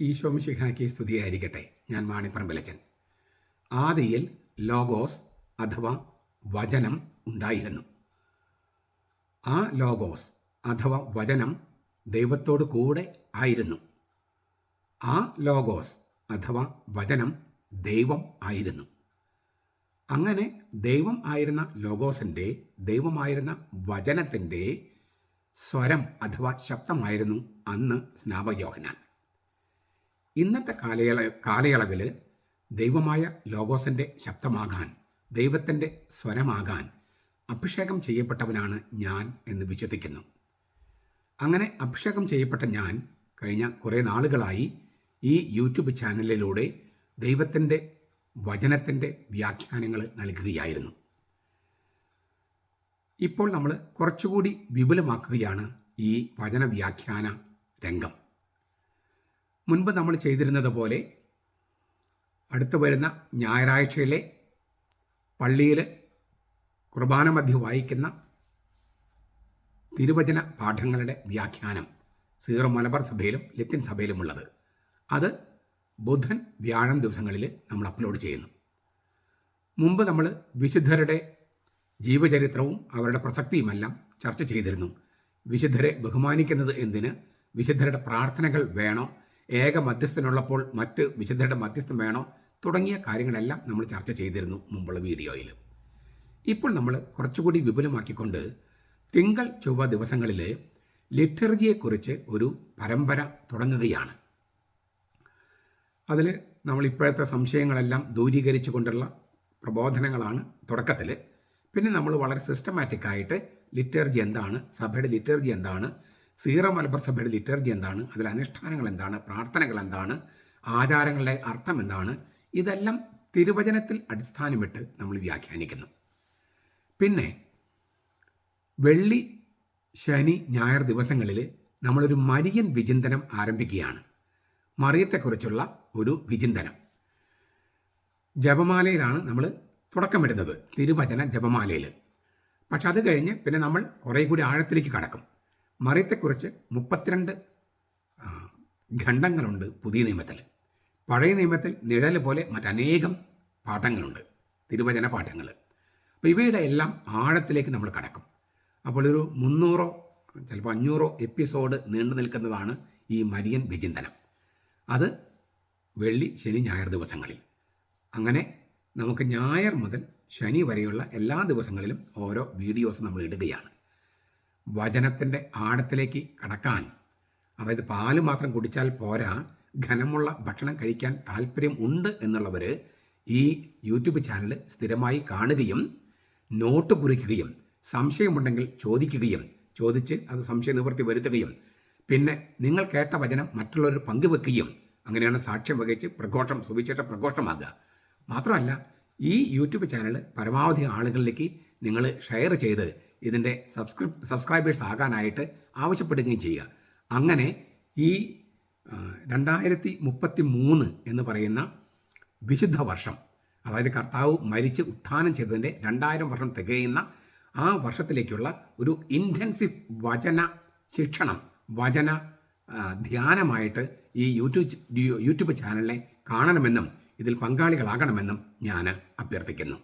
ഈശോമിശിഹാക്കി സ്തുതിയായിരിക്കട്ടെ. ഞാൻ മാണിപ്പറമ്പലച്ചൻ ആദിയിൽ ലോഗോസ് അഥവാ വചനം ഉണ്ടായിരുന്നു. ആ ലോഗോസ് അഥവാ വചനം ദൈവത്തോട് കൂടെ ആയിരുന്നു. ആ ലോഗോസ് അഥവാ വചനം ദൈവം ആയിരുന്നു. അങ്ങനെ ദൈവം ആയിരുന്ന ലോഗോസിന്റെ ദൈവമായിരുന്ന വചനത്തിന്റെ സ്വരം അഥവാ ശബ്ദമായിരുന്നു അന്ന് സ്നാപയോഹനാൻ ഇന്നത്തെ കാലയള കാലയളവിൽ ദൈവമായ ലോഗോസിന്റെ ശബ്ദമാകാൻ ദൈവത്തിന്റെ സ്വരമാകാൻ അഭിഷേകം ചെയ്യപ്പെട്ടവനാണ് ഞാൻ എന്ന് വിശ്വസിക്കുന്നു. അങ്ങനെ അഭിഷേകം ചെയ്യപ്പെട്ട ഞാൻ കഴിഞ്ഞ കുറേ നാളുകളായി ഈ യൂട്യൂബ് ചാനലിലൂടെ ദൈവത്തിന്റെ വചനത്തിന്റെ വ്യാഖ്യാനങ്ങൾ നൽകുകയായിരുന്നു. ഇപ്പോൾ നമ്മൾ കുറച്ചുകൂടി വിപുലമാക്കുകയാണ് ഈ വചന വ്യാഖ്യാന രംഗം. മുൻപ് നമ്മൾ ചെയ്തിരുന്നത് പോലെ അടുത്തു വരുന്ന ഞായറാഴ്ചയിലെ പള്ളിയിൽ കുർബാന മധ്യ വായിക്കുന്ന തിരുവചന പാഠങ്ങളുടെ വ്യാഖ്യാനം സീറോ മലബാർ സഭയിലും ലത്തിൻ സഭയിലുമുള്ളത് അത് ബുധൻ വ്യാഴം ദിവസങ്ങളിൽ നമ്മൾ അപ്ലോഡ് ചെയ്യുന്നു. മുമ്പ് നമ്മൾ വിശുദ്ധരുടെ ജീവചരിത്രവും അവരുടെ പ്രസക്തിയുമെല്ലാം ചർച്ച ചെയ്തിരുന്നു. വിശുദ്ധരെ ബഹുമാനിക്കുന്നത് എന്തിന്? വിശുദ്ധരുടെ പ്രാർത്ഥനകൾ വേണോ? ഏക മധ്യസ്ഥനുള്ളപ്പോൾ മറ്റ് വിശുദ്ധരുടെ മധ്യസ്ഥം വേണോ തുടങ്ങിയ കാര്യങ്ങളെല്ലാം നമ്മൾ ചർച്ച ചെയ്തിരുന്നു മുമ്പുള്ള വീഡിയോയിൽ. ഇപ്പോൾ നമ്മൾ കുറച്ചുകൂടി വിപുലമാക്കിക്കൊണ്ട് തിങ്കൾ ചൊവ്വ ദിവസങ്ങളിൽ ലിറ്റർജിയെക്കുറിച്ച് ഒരു പരമ്പര തുടങ്ങുകയാണ്. അതിൽ നമ്മൾ ഇപ്പോഴത്തെ സംശയങ്ങളെല്ലാം ദൂരീകരിച്ചു കൊണ്ടുള്ള പ്രബോധനങ്ങളാണ് തുടക്കത്തിൽ. പിന്നെ നമ്മൾ വളരെ സിസ്റ്റമാറ്റിക്കായിട്ട് ലിറ്റർജി എന്താണ് സഭയുടെ ലിറ്റർജി എന്താണ് സീറോ മലബാർ സഭയുടെ ലിറ്റർജി എന്താണ്? അതിലെ അനുഷ്ഠാനങ്ങൾ എന്താണ്? പ്രാർത്ഥനകൾ എന്താണ്? ആചാരങ്ങളുടെ അർത്ഥം എന്താണ്? ഇതെല്ലാം തിരുവചനത്തിൽ അടിസ്ഥാനമിട്ട് നമ്മൾ വ്യാഖ്യാനിക്കുന്നു. പിന്നെ വെള്ളി ശനി ഞായർ ദിവസങ്ങളിൽ നമ്മളൊരു മരിയൻ വിചിന്തനം ആരംഭിക്കുകയാണ്. മറിയത്തെക്കുറിച്ചുള്ള ഒരു വിചിന്തനം. ജപമാലയിലാണ് നമ്മൾ തുടക്കമിടുന്നത്. തിരുവചന ജപമാലയിൽ. പക്ഷെ അത് കഴിഞ്ഞ് പിന്നെ നമ്മൾ കുറേ കൂടി ആഴത്തിലേക്ക് കടക്കും. മറിയത്തെക്കുറിച്ച് മുപ്പത്തിരണ്ട് ഖണ്ഡങ്ങളുണ്ട് പുതിയ നിയമത്തിൽ. പഴയ നിയമത്തിൽ നിഴൽ പോലെ മറ്റനേകം പാഠങ്ങളുണ്ട് തിരുവചന പാഠങ്ങൾ. അപ്പോൾ ഇവയുടെ എല്ലാം ആഴത്തിലേക്ക് നമ്മൾ കടക്കും. അപ്പോൾ ഒരു മുന്നൂറോ ചിലപ്പോൾ അഞ്ഞൂറോ എപ്പിസോഡ് നീണ്ടു നിൽക്കുന്നതാണ് ഈ മരിയൻ വിചിന്തനം. അത് വെള്ളി ശനി ഞായർ ദിവസങ്ങളിൽ. അങ്ങനെ നമുക്ക് ഞായർ മുതൽ ശനി വരെയുള്ള എല്ലാ ദിവസങ്ങളിലും ഓരോ വീഡിയോസ് നമ്മൾ ഇടുകയാണ്. വചനത്തിന്റെ ആഴത്തിലേക്ക് കടക്കാൻ. അതായത് പാൽ മാത്രം കുടിച്ചാൽ പോരാ ഘനമുള്ള ഭക്ഷണം കഴിക്കാൻ താല്പര്യം ഉണ്ട് എന്നുള്ളവർ ഈ യൂട്യൂബ് ചാനൽ സ്ഥിരമായി കാണുകയും നോട്ട് കുറിക്കുകയും സംശയമുണ്ടെങ്കിൽ ചോദിക്കുകയും ചോദിച്ച് അത് സംശയ നിവൃത്തി വരുത്തുകയും. പിന്നെ നിങ്ങൾ കേട്ട വചനം മറ്റുള്ളവർ പങ്കുവെക്കുകയും അങ്ങനെയാണ് സാക്ഷ്യം വഹിച്ച് പ്രഘോഷം സുവിശേഷ പ്രഘോഷമാകുക. മാത്രമല്ല ഈ യൂട്യൂബ് ചാനൽ പരമാവധി ആളുകളിലേക്ക് നിങ്ങൾ ഷെയർ ചെയ്ത് ഇതിന്റെ സബ്സ്ക്രി സബ്സ്ക്രൈബേഴ്സ് ആകാനായിട്ട് ആവശ്യപ്പെടുകയും ചെയ്യുക. അങ്ങനെ ഈ രണ്ടായിരത്തി മുപ്പത്തി മൂന്ന് എന്ന് പറയുന്ന വിശുദ്ധ വർഷം അതായത് കർത്താവ് മരിച്ച് ഉത്ഥാനം ചെയ്തതിന്റെ രണ്ടായിരം വർഷം തികയുന്ന ആ വർഷത്തിലേക്കുള്ള ഒരു ഇന്റൻസീവ് വചന ശിക്ഷണം വചന ധ്യാനമായിട്ട് ഈ യൂട്യൂബ് യൂട്യൂബ് ചാനലിനെ കാണണമെന്നും ഇതിൽ പങ്കാളികളാകണമെന്നും ഞാൻ അഭ്യർത്ഥിക്കുന്നു.